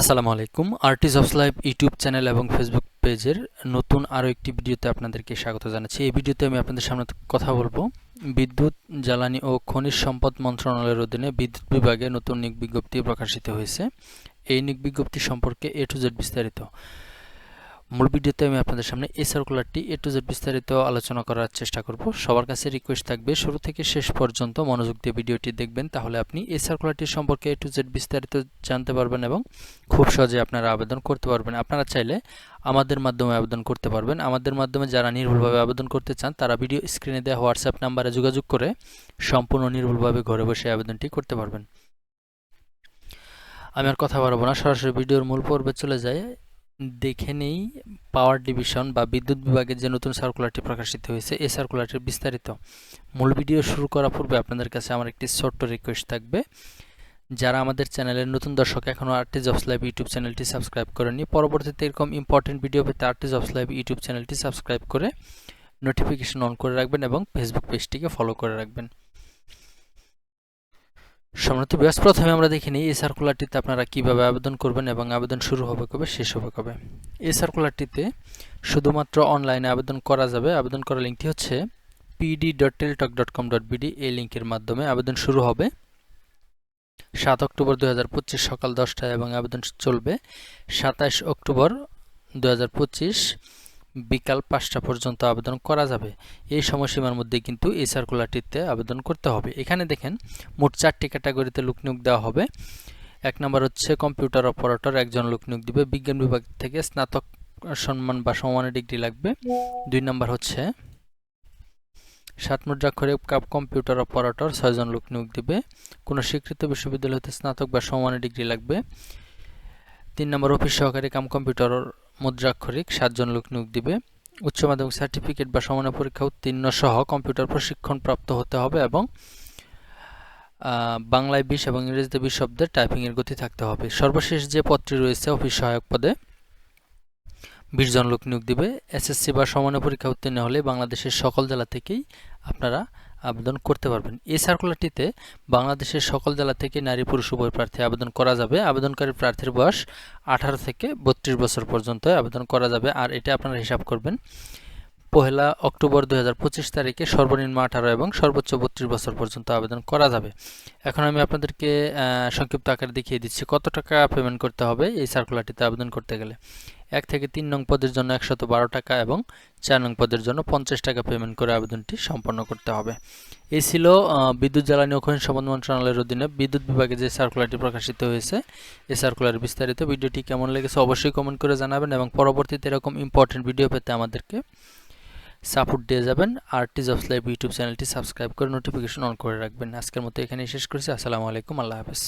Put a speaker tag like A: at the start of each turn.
A: আসসালামু আলাইকুম। Arties of life YouTube channel এবং ফেসবুক পেজের নতুন আরও একটি ভিডিওতে আপনাদেরকে স্বাগত জানাচ্ছি। এই ভিডিওতে আমি আপনাদের সামনে কথা বলব। বিদ্যুৎ, জ্বালানি ও খনিজ সম্পদ মন্ত্রণালয়ের অধীনে বিদ্যুৎ বিভাগে নতুন নিক বিজ্ঞপ্তি প্রকাশিত হয়েছে। এই নিক বিজ্ঞপ্তি সম্পর্কে এ টু জেড বিস্তারিত। মূল ভিডিওতে আমি আপনাদের সামনে এই সার্কুলারটি এ টু জেড বিস্তারিত আলোচনা করার চেষ্টা করব। সবার কাছে রিকোয়েস্ট থাকবে, শুরু থেকে শেষ পর্যন্ত মনোযোগ দিয়ে ভিডিওটি দেখবেন, তাহলে আপনি এই সার্কুলারটি সম্পর্কে এ টু জেড বিস্তারিত জানতে পারবেন এবং খুব সহজে আপনারা আবেদন করতে পারবেন। আপনারা চাইলে আমাদের মাধ্যমে আবেদন করতে পারবেন। আমাদের মাধ্যমে যারা নির্ভুলভাবে আবেদন করতে চান, তারা ভিডিও স্ক্রিনে দেওয়া হোয়াটসঅ্যাপ নাম্বারে যোগাযোগ করে সম্পূর্ণ নির্ভুলভাবে ঘরে বসে আবেদনটি করতে পারবেন। আমি আর কথা বাড়াবো না, সরাসরি ভিডিওর মূল পর্বে চলে যায় দেখে নেই পাওয়ার ডিভিশন বা বিদ্যুৎ বিভাগের যে নতুন সার্কুলারটি প্রকাশিত হয়েছে, এই সার্কুলারটির বিস্তারিত মূল ভিডিও শুরু করার পূর্বে আপনাদের কাছে আমার একটি ছোট্ট রিকোয়েস্ট থাকবে। যারা আমাদের চ্যানেলের নতুন দর্শক এখনও আর্টি জবস লাইভ ইউটিউব চ্যানেলটি সাবস্ক্রাইব করেনি পরবর্তীতে এরকম ইম্পর্টেন্ট ভিডিও পেতে আর্টি জবস লাইভ ইউটিউব চ্যানেলটি সাবস্ক্রাইব করে নোটিফিকেশন অন করে রাখবেন এবং ফেসবুক পেজটিকে ফলো করে রাখবেন। সম্মানিত ব্যাস প্রথমে আমরা দেখে নিই, এই সার্কুলারটিতে আপনারা কীভাবে আবেদন করবেন এবং আবেদন শুরু হবে কবে, শেষ হবে কবে? এই সার্কুলারটিতে শুধুমাত্র অনলাইনে আবেদন করা যাবে। আবেদন করার লিঙ্কটি হচ্ছে PD dot dot com dot এই লিঙ্কের মাধ্যমে আবেদন শুরু হবে। সাত অক্টোবর দু হাজার পঁচিশ সকাল দশটায় এবং আবেদন চলবে সাতাশ অক্টোবর দু হাজার পঁচিশ। বিকাল পাঁচটা পর্যন্ত আবেদন করা যাবে। এই সময়সীমার মধ্যে কিন্তু এই সার্কুলারটিতে আবেদন করতে হবে। এখানে দেখেন, মোট চারটি ক্যাটাগরিতে লোক নিয়োগ দেওয়া হবে। এক নম্বর হচ্ছে কম্পিউটার অপারেটর একজন লোক নিয়োগ দিবে। বিজ্ঞান বিভাগ থেকে স্নাতক সম্মান বা সমানের ডিগ্রি লাগবে। দুই নম্বর হচ্ছে সাত মুদ্রাক্ষরে কম্পিউটার অপারেটর ছয়জন লোক নিয়োগ দিবে। কোনো স্বীকৃত বিশ্ববিদ্যালয় হতে স্নাতক বা সমানের ডিগ্রি লাগবে। তিন নম্বর অফিস সহকারী কাম কম্পিউটার মুদ্রাক্ষরিক, সাতজন লোক নিয়োগ দিবে। উচ্চ মাধ্যমিক সার্টিফিকেট বা সমানের পরীক্ষা উত্তীর্ণ সহ কম্পিউটার প্রশিক্ষণ প্রাপ্ত হতে হবে এবং বাংলায় বিশ এবং ইংরেজিতে বিশ শব্দের টাইপিংয়ের গতি থাকতে হবে। সর্বশেষ যে পদটি রয়েছে অফিস সহায়ক পদে, বিশ জন লোক নিয়োগ দিবে। এসএসসি বা সমানের পরীক্ষা উত্তীর্ণ হলে বাংলাদেশের সকল জেলা থেকেই আপনারা আবেদন করতে পারবেন। এই সার্কুলারটিতে বাংলাদেশের সকল জেলা থেকে নারী, পুরুষ, উভয় প্রার্থী আবেদন করা যাবে। আবেদনকারী প্রার্থীর বয়স আঠারো থেকে বত্রিশ বছর পর্যন্ত আবেদন করা যাবে। আর এটা আপনারা হিসাব করবেন। পহেলা অক্টোবর দুই হাজার পঁচিশ তারিখে সর্বনিম্ন আঠারো এবং সর্বোচ্চ বত্রিশ বছর পর্যন্ত আবেদন করা যাবে। এখন আমি আপনাদেরকে সংক্ষিপ্ত আকারে দেখিয়ে দিচ্ছি কত টাকা পেমেন্ট করতে হবে এই সার্কুলারটিতে আবেদন করতে গেলে। এক থেকে তিন নং পদের জন্য একশত বারো টাকা এবং চার নং পদের জন্য পঞ্চাশ টাকা পেমেন্ট করে আবেদনটি সম্পন্ন করতে হবে। এই ছিল বিদ্যুৎ, জ্বালানি ও খনিজ সম্পদ মন্ত্রণালয়ের অধীনে বিদ্যুৎ বিভাগে যে সার্কুলারটি প্রকাশিত হয়েছে, এই সার্কুলারের বিস্তারিত ভিডিওটি কেমন লেগেছে অবশ্যই কমেন্ট করে জানাবেন এবং পরবর্তীতে এরকম ইম্পর্টেন্ট ভিডিও পেতে আমাদেরকে সাপোর্ট দিয়ে যাবেন। আর অফ লাইভ ইউটিউব চ্যানেলটি সাবস্ক্রাইব করে নোটিফিকেশন অন করে রাখবেন। আজকের মতো এখানে শেষ করছি। আসসালামু আলাইকুম। আল্লাহ হাফেজ।